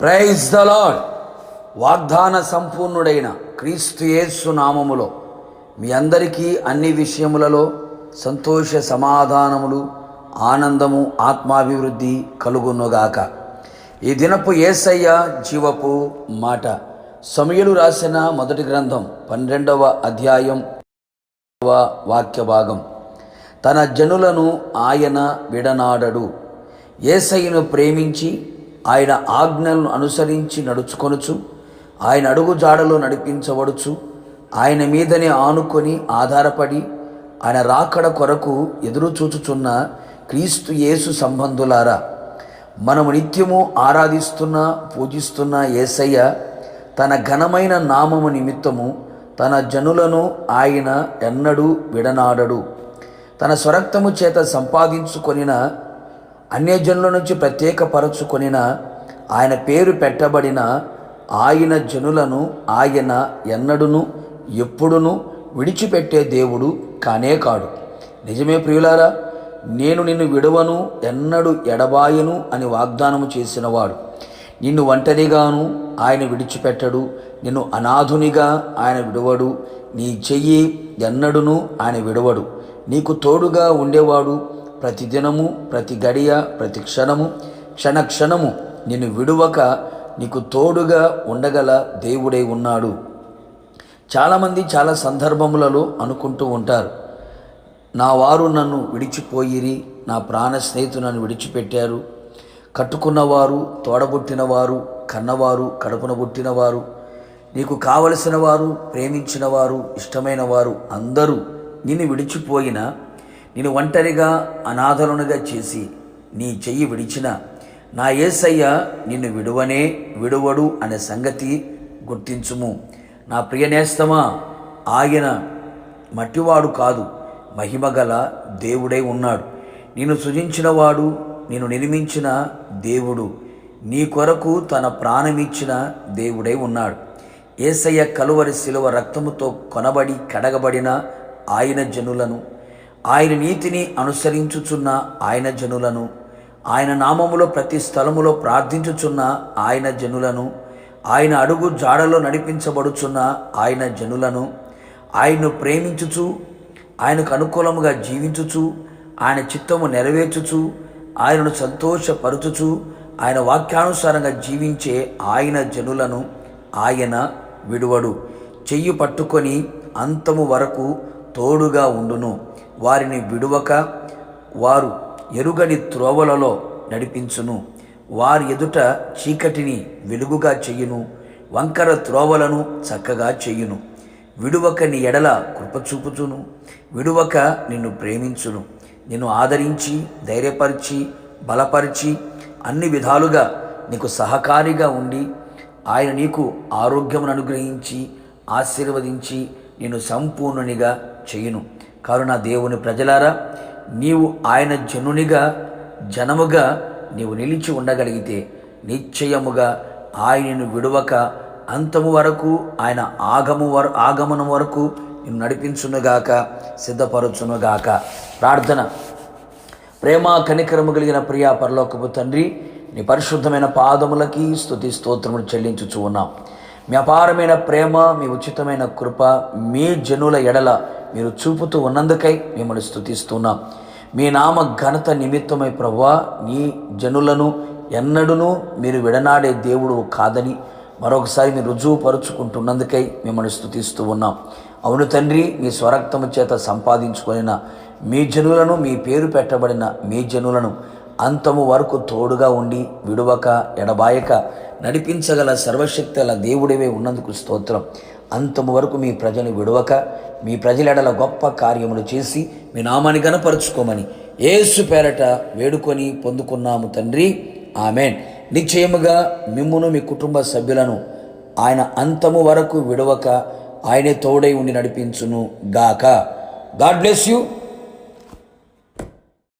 Praise the lord వాగ్దాన సంపూర్ణుడైన క్రీస్తు యేసు నామములో మీ అందరికీ అన్ని విషయములలో సంతోష సమాధానములు ఆనందము ఆత్మాభివృద్ధి కలుగునుగాక. ఈ దినపు ఏసయ్య జీవపు మాట సమయలు రాసిన మొదటి గ్రంథం పన్నెండవ అధ్యాయం వాక్య భాగం. తన జనులను ఆయన విడనాడడు. ఏసయ్యను ప్రేమించి ఆయన ఆజ్ఞలను అనుసరించి నడుచుకొనుచు ఆయన అడుగు జాడలో నడిపించబడుచు ఆయన మీదనే ఆనుకొని ఆధారపడి ఆయన రాకడ కొరకు ఎదురు చూచుచున్న క్రీస్తు యేసు సంబంధులారా మనము నిత్యము ఆరాధిస్తున్న పూజిస్తున్న ఏసయ్య తన ఘనమైన నామము నిమిత్తము తన జనులను ఆయన ఎన్నడూ విడనాడడు. తన స్వరక్తము చేత సంపాదించుకొనిన అన్యజనుల నుంచి ప్రత్యేకపరచుకొనిన ఆయన పేరు పెట్టబడిన ఆయన జనులను ఆయన ఎన్నడును ఎప్పుడును విడిచిపెట్టే దేవుడు కానే కాడు. నిజమే ప్రియులారా నేను నిన్ను విడవను ఎన్నడు ఎడబాయను అని వాగ్దానము చేసినవాడు. నిన్ను ఒంటరిగాను ఆయన విడిచిపెట్టడు నిన్ను అనాథునిగా ఆయన విడవడు నీ చెయ్యి ఎన్నడును ఆయన విడవడు. నీకు తోడుగా ఉండేవాడు ప్రతి దినము ప్రతి గడియ ప్రతి క్షణము క్షణ క్షణము నిన్ను విడువక నీకు తోడుగా ఉండగల దేవుడై ఉన్నాడు. చాలామంది చాలా సందర్భములలో అనుకుంటూ ఉంటారు నా వారు నన్ను విడిచిపోయిరి నా ప్రాణ స్నేహితులు నన్ను విడిచిపెట్టారు. కట్టుకున్నవారు తోడబుట్టినవారు కన్నవారు కడుపున పుట్టినవారు నీకు కావలసిన వారు ప్రేమించిన వారు ఇష్టమైన వారు అందరూ నిన్ను విడిచిపోయినా నేను ఒంటరిగా అనాథలునిగా చేసి నీ చెయ్యి విడిచిన నా ఏసయ్య నిన్ను విడువనే విడువడు అనే సంగతి గుర్తించుము. నా ప్రియనేస్తమా ఆయన మట్టివాడు కాదు మహిమగల దేవుడై ఉన్నాడు. నేను సృజించినవాడు నేను నిర్మించిన దేవుడు నీ కొరకు తన ప్రాణమిచ్చిన దేవుడై ఉన్నాడు. ఏసయ్య కలువరి శిలువ రక్తముతో కొనబడి కడగబడిన ఆయన జనులను ఆయన నీతిని అనుసరించుచున్న ఆయన జనులను ఆయన నామములో ప్రతి స్థలములో ప్రార్థించుచున్న ఆయన జనులను ఆయన అడుగు జాడలో నడిపించబడుచున్న ఆయన జనులను ఆయన్ను ప్రేమించుచు ఆయనకు అనుకూలముగా జీవించుచు ఆయన చిత్తము నెరవేర్చుచు ఆయనను సంతోషపరుచుచు ఆయన వాక్యానుసారంగా జీవించే ఆయన జనులను ఆయన విడువడు. చెయ్యి పట్టుకొని అంతము వరకు తోడుగా ఉండును. వారిని విడువక వారు ఎరుగని త్రోవలలో నడిపించును. వారి ఎదుట చీకటిని వెలుగుగా చెయ్యును వంకర త్రోవలను చక్కగా చెయ్యును విడువక నీ ఎడల కృపచూపుచును విడువక నిన్ను ప్రేమించును. నిన్ను ఆదరించి ధైర్యపరిచి బలపరిచి అన్ని విధాలుగా నీకు సహకారిగా ఉండి ఆయన నీకు ఆరోగ్యమును అనుగ్రహించి ఆశీర్వదించి నిన్ను సంపూర్ణునిగా చేయును. కావున దేవుని ప్రజలారా నీవు ఆయన జనునిగా జనముగా నీవు నిలిచి ఉండగలిగితే నిశ్చయముగా ఆయనను విడువక అంతము వరకు ఆయన ఆగము వర ఆగమనం వరకు నిన్ను నడిపించునుగాక సిద్ధపరచునుగాక ప్రార్థన. ప్రేమ కనికరము కలిగిన ప్రియా పరలోకపు తండ్రి నీ పరిశుద్ధమైన పాదములకి స్థుతి స్తోత్రములు చెల్లించుచు ఉన్నాం. మీ అపారమైన ప్రేమ మీ ఉచితమైన కృప మీ జనుల ఎడల మీరు చూపుతూ ఉన్నందుకై మిమ్మల్ని స్థుతిస్తున్నాం మీ నామ ఘనత నిమిత్తమై ప్రభా నీ జనులను ఎన్నడూనూ మీరు విడనాడే దేవుడు కాదని మరొకసారి మీరు రుజువుపరుచుకుంటున్నందుకై మిమ్మల్ని స్థుతిస్తూ ఉన్నాం. అవును తండ్రి మీ స్వరక్తము చేత సంపాదించుకొనిన మీ జనులను మీ పేరు పెట్టబడిన మీ జనులను అంతము వరకు తోడుగా ఉండి విడువక ఎడబాయక నడిపించగల సర్వశక్తుల దేవుడివే ఉన్నందుకు స్తోత్రం. అంతము వరకు మీ ప్రజలు విడవక మీ ప్రజలెడల గొప్ప కార్యములు చేసి మీ నామాన్ని కనపరుచుకోమని ఏసు పేరట వేడుకొని పొందుకున్నాము తండ్రి. ఆమెన్. నిశ్చయముగా మిమ్మును మీ కుటుంబ సభ్యులను ఆయన అంతము వరకు విడవక ఆయనే తోడై ఉండి నడిపించును గాక. God bless you.